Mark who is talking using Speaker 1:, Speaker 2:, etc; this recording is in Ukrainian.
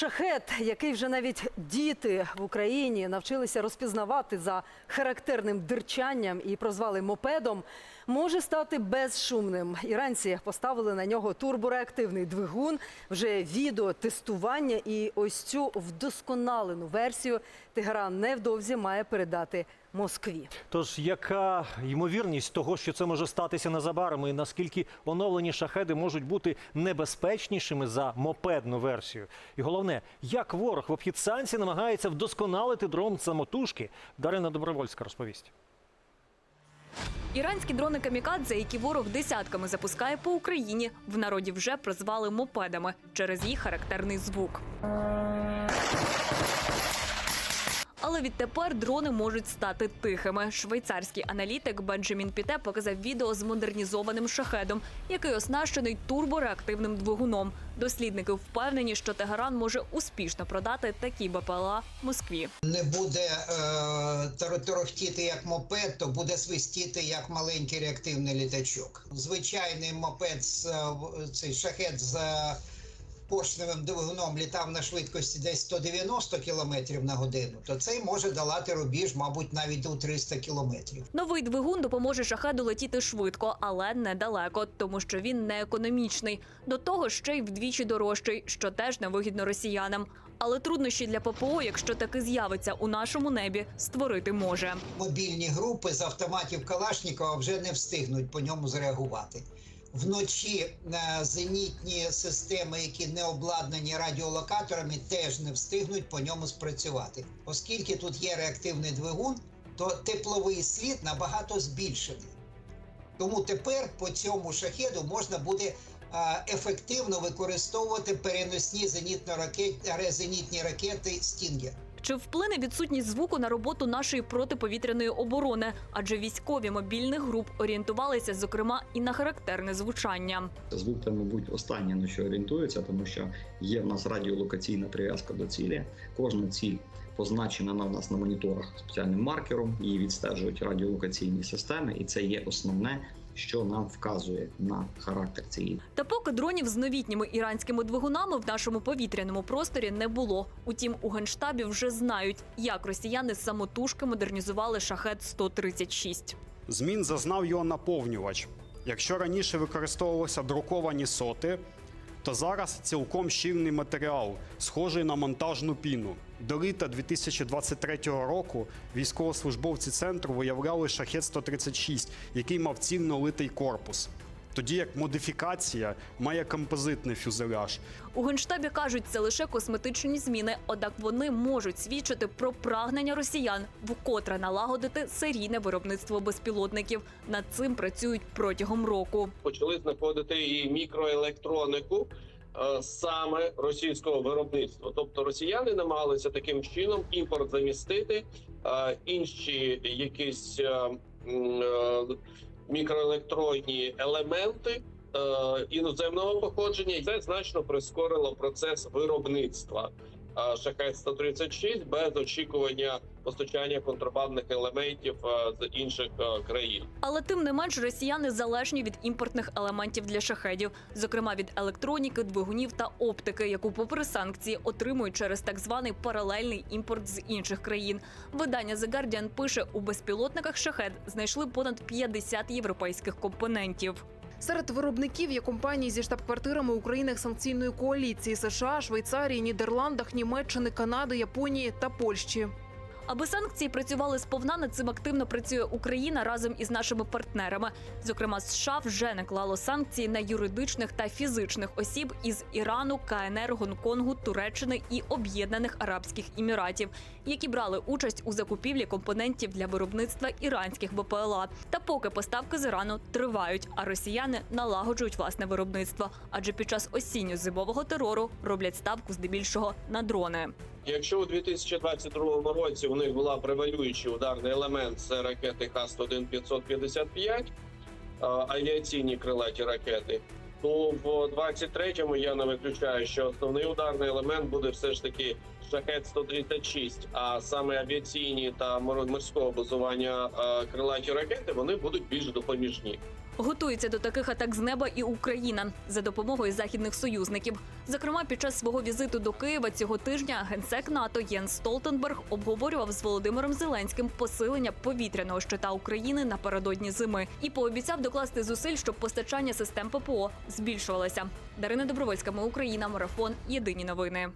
Speaker 1: Шахет, який вже навіть діти в Україні навчилися розпізнавати за характерним дирчанням і прозвали мопедом, може стати безшумним. Іранці поставили на нього турбореактивний двигун, вже відео тестування, і ось цю вдосконалену версію Тегеран невдовзі має передати Москві.
Speaker 2: Тож яка ймовірність того, що це може статися незабаром, і наскільки оновлені шахеди можуть бути небезпечнішими за мопедну версію? І головне, як ворог в обхід санкцій намагається вдосконалити дрон самотужки? Дарина Добровольська розповість.
Speaker 3: Іранські дрони камікадзе, які ворог десятками запускає по Україні, в народі вже прозвали мопедами через їх характерний звук. Але відтепер дрони можуть стати тихими. Швейцарський аналітик Бенджамін Піте показав відео з модернізованим шахедом, який оснащений турбореактивним двигуном. Дослідники впевнені, що Тегеран може успішно продати такі БПЛА Москві.
Speaker 4: не буде е, торохтіти як мопед, то буде свистіти як маленький реактивний літачок. Звичайний мопед з е, цей шахет з е, поршневим двигуном літав на швидкості десь 190 км на годину, то цей може долати рубіж, мабуть, навіть у 300 кілометрів.
Speaker 3: Новий двигун допоможе шахеду летіти швидко, але недалеко, тому що він не економічний. До того ще й вдвічі дорожчий, що теж невигідно росіянам. Але труднощі для ППО, якщо таки з'явиться у нашому небі, створити може.
Speaker 4: Мобільні групи з автоматів Калашнікова вже не встигнуть по ньому зреагувати. Вночі е, зенітні системи, які не обладнані радіолокаторами, теж не встигнуть по ньому спрацювати. Оскільки тут є реактивний двигун, то тепловий слід набагато збільшений. Тому тепер по цьому шахеду можна буде е, ефективно використовувати переносні зенітно-ракет- зенітні ракети Стінгер.
Speaker 3: Чи вплине відсутність звуку на роботу нашої протиповітряної оборони? Адже військові мобільних груп орієнтувалися, зокрема, і на характерне звучання.
Speaker 5: Звук це, мабуть, останнє на що орієнтується, тому що є в нас радіолокаційна прив'язка до цілі. Кожна ціль позначена на нас на моніторах спеціальним маркером, її відстежують радіолокаційні системи, і це є основне, що нам вказує на характер цієї
Speaker 3: Та поки дронів з новітніми іранськими двигунами в нашому повітряному просторі не було. Утім, у генштабі вже знають, як росіяни самотужки модернізували шахет 136
Speaker 6: Змін зазнав його наповнювач. Якщо раніше використовувалися друковані соти, то зараз цілком щільний матеріал, схожий на монтажну піну. До літа 2023 року військовослужбовці центру виявляли шахет 136, який мав цільно литий корпус. Тоді як модифікація має композитний фюзеляж.
Speaker 3: У генштабі кажуть, це лише косметичні зміни, однак вони можуть свідчити про прагнення росіян вкотре налагодити серійне виробництво безпілотників. Над цим працюють протягом року.
Speaker 7: почали знаходити і мікроелектронику е, саме російського виробництва. Тобто росіяни намагалися таким чином імпорт замістити, е, інші якісь е, мікроелектронні елементи. е, Іноземного походження це значно прискорило процес виробництва шахет 136 без очікування постачання контрабандних елементів е, з інших е, країн.
Speaker 3: Але тим не менш росіяни залежні від імпортних елементів для шахедів, зокрема від електроніки, двигунів та оптики, яку, попри санкції, отримують через так званий паралельний імпорт з інших країн. Видання The Guardian пише, у безпілотниках шахед знайшли понад 50 європейських компонентів.
Speaker 8: Серед виробників є компанії зі штаб-квартирами України санкційної коаліції США, Швейцарії, Нідерландах, Німеччини, Канади, Японії та Польщі.
Speaker 3: Аби санкції працювали сповна, над цим активно працює Україна разом із нашими партнерами. Зокрема, США вже наклало санкції на юридичних та фізичних осіб із Ірану, КНР, Гонконгу, Туреччини і Об'єднаних Арабських Еміратів, які брали участь у закупівлі компонентів для виробництва іранських БПЛА. Та поки поставки з Ірану тривають, а росіяни налагоджують власне виробництво. Адже під час осінньо-зимового терору роблять ставку здебільшого на дрони.
Speaker 7: Якщо у 2022 році у них була превалюючий ударний елемент це ракети Х-1 авіаційні крилаті ракети, то в 23-му я не виключаю, що основний ударний елемент буде все ж таки шахет 136 а саме авіаційні та мор- морського базування крилаті ракети вони будуть більш допоміжні.
Speaker 3: Готується до таких атак з неба і Україна за допомогою західних союзників. Зокрема, під час свого візиту до Києва цього тижня генсек НАТО Єнс Столтенберг обговорював з Володимиром Зеленським посилення повітряного щита України напередодні зими і пообіцяв докласти зусиль, щоб постачання систем ППО збільшувалося. Дарина Добровольська, ми Україна, марафон. Єдині новини.